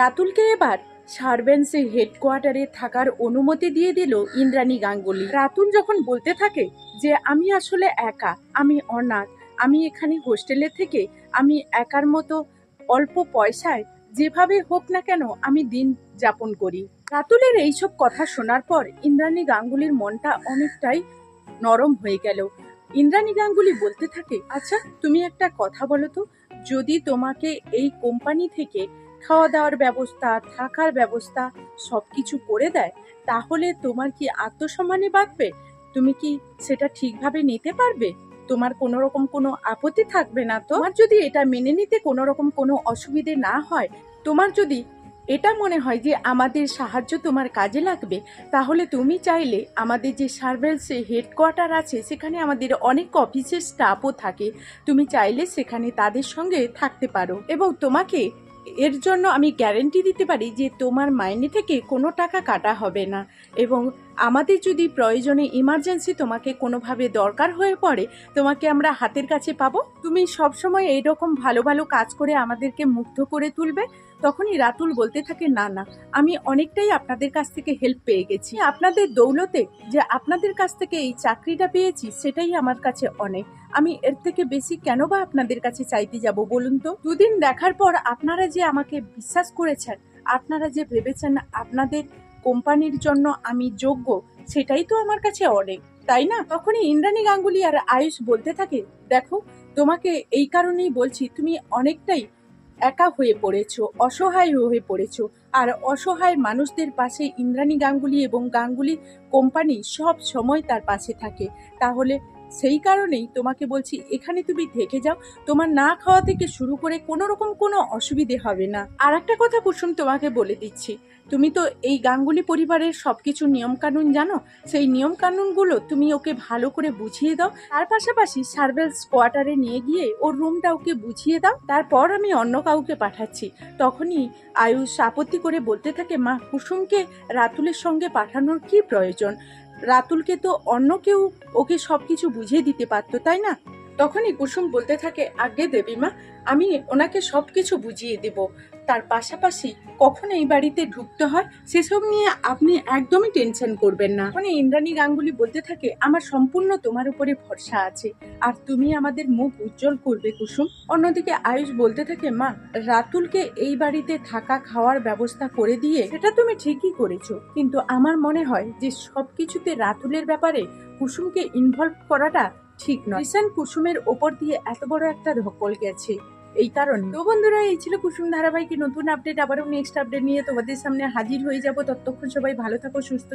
রাতুলকে এবার সার্ভেন্সের হেডকোয়ার্টারে থাকার অনুমতি দিয়ে দিল ইন্দ্রাণী গাঙ্গুলি। রাতুল যখন বলতে থাকে যে, আমি আসলে একা, আমি অনাথ, আমি এখানে হোস্টেলে থেকে আমি একার মতো অল্প পয়সায় যেভাবে হোক না কেন আমি দিন যাপন করি। রাতুলের এইসব কথা শোনার পর ইন্দ্রাণী গাঙ্গুলির মনটা অনেকটাই নরম হয়ে গেল। ইন্দ্রাণী গাঙ্গুলি বলতে থাকে আচ্ছা তুমি একটা কথা বলো তো, যদি তোমাকে এই কোম্পানি থেকে খাওয়া দাওয়ার ব্যবস্থা, থাকার ব্যবস্থা সব কিছু করে দেয়, তাহলে তোমার কি আত্মসম্মানে বাঁধবে তুমি কি সেটা ঠিকভাবে নিতে পারবে? তোমার কোনো রকম কোনো আপত্তি থাকবে না তো? তোমার যদি এটা মেনে নিতে কোনো রকম কোনো অসুবিধে না হয়, তোমার যদি এটা মনে হয় যে আমাদের সাহায্য তোমার কাজে লাগবে, তাহলে তুমি চাইলে আমাদের যে সার্ভেলসে হেডকোয়ার্টার আছে, সেখানে আমাদের অনেক অফিসের স্টাফও থাকে। তুমি চাইলে সেখানে তাদের সঙ্গে থাকতে পারো। এবং তোমাকে এর জন্য আমি গ্যারেন্টি দিতে পারি যে তোমার মাইনে থেকে কোনো টাকা কাটা হবে না। এবং আমাদের যদি প্রয়োজনে ইমার্জেন্সি তোমাকে কোনোভাবে দরকার হয়ে পড়ে, তোমাকে আমরা হাতের কাছে পাবো। তুমি সবসময় এইরকম ভালো ভালো কাজ করে আমাদেরকে মুগ্ধ করে তুলবে। তখনই রাতুল বলতে থাকে, না না, আমি অনেকটাই আপনাদের কাছ থেকে হেল্প পেয়ে গেছি। আপনাদের দৌলতে যে আপনাদের কাছ থেকে এই চাকরিটা পেয়েছি, সেটাই আমার কাছে অনেক। আমি এর থেকে বেশি কেন বা আপনাদের কাছে চাইতে যাব বলুন তো? দুদিন দেখার পর আপনারা যে আমাকে বিশ্বাস করেছেন, আপনারা যে ভেবেছেন আপনাদের কোম্পানির জন্য আমি যোগ্য, সেটাই তো আমার কাছে অনেক, তাই না? তখনই ইন্দ্রাণী গাঙ্গুলি আর আয়ুষ বলতে থাকে, দেখো, তোমাকে এই কারণেই বলছি, তুমি অনেকটাই একা হয়ে পড়েছ, অসহায় হয়ে পড়েছ, আর অসহায় মানুষদের পাশে ইন্দ্রাণী গাঙ্গুলি এবং গাঙ্গুলি কোম্পানি সব সময় তার পাশে থাকে। তাহলে সেই কারণেই তোমাকে বলছি, এখানে তুমি থেকে যাও। তোমার না খাওয়া থেকে শুরু করে কোনো রকম কোনো অসুবিধে হবে না। আর একটা কথা কুসুম তোমাকে বলে দিচ্ছি। তুমি তো এই গাঙ্গুলি পরিবারের সব কিছু নিয়মকানুন জানো? সেই নিয়মকানুনগুলো তুমি ওকে ভালো করে বুঝিয়ে দাও। তার পাশাপাশি সার্ভেন্স কোয়ার্টারে নিয়ে গিয়ে ওর রুমটা ওকে বুঝিয়ে দাও। তারপর আমি অন্য কাউকে পাঠাচ্ছি। তখনই আয়ুষ আপত্তি করে বলতে থাকে, মা, কুসুমকে রাতুলের সঙ্গে পাঠানোর কি প্রয়োজন? রাতুলকে তো অন্য কেউ ওকে সব কিছু বুঝিয়ে দিতে পারতো তাই না? তখনই কুসুম বলতে থাকে, আগে দেবী মা, আমি ওনাকে সব কিছু বুঝিয়ে দেব। তার পাশাপাশি কখন এই বাড়িতে ঢুকতে হয় সেসব নিয়ে আপনি একদমই টেনশন করবেন না। মানে ইন্দ্রাণী গাঙ্গুলি বলতে থাকে, আমার সম্পূর্ণ তোমার উপরে ভরসা আছে, আর তুমি আমাদের মুখ উজ্জ্বল করবে কুসুম। অন্যদিকে আয়ুষ বলতে থাকে, মা, রাতুলকে এই বাড়িতে থাকা খাওয়ার ব্যবস্থা করে দিয়ে সেটা তুমি ঠিকই করেছ, কিন্তু আমার মনে হয় যে সব কিছুতে রাতুলের ব্যাপারে কুসুমকে ইনভলভ করাটা ঠিক নয়। ঈশান কুসুমের ওপর দিয়ে এত বড় একটা ধকল গেছে। এই কারণে। তো বন্ধুরা, এই ছিল কুসুম ধারাবাহিকের নতুন আপডেট আবারও নেক্সট আপডেট নিয়ে তোমাদের সামনে হাজির হয়ে যাব। ততক্ষণ সবাই ভালো থাকো, সুস্থ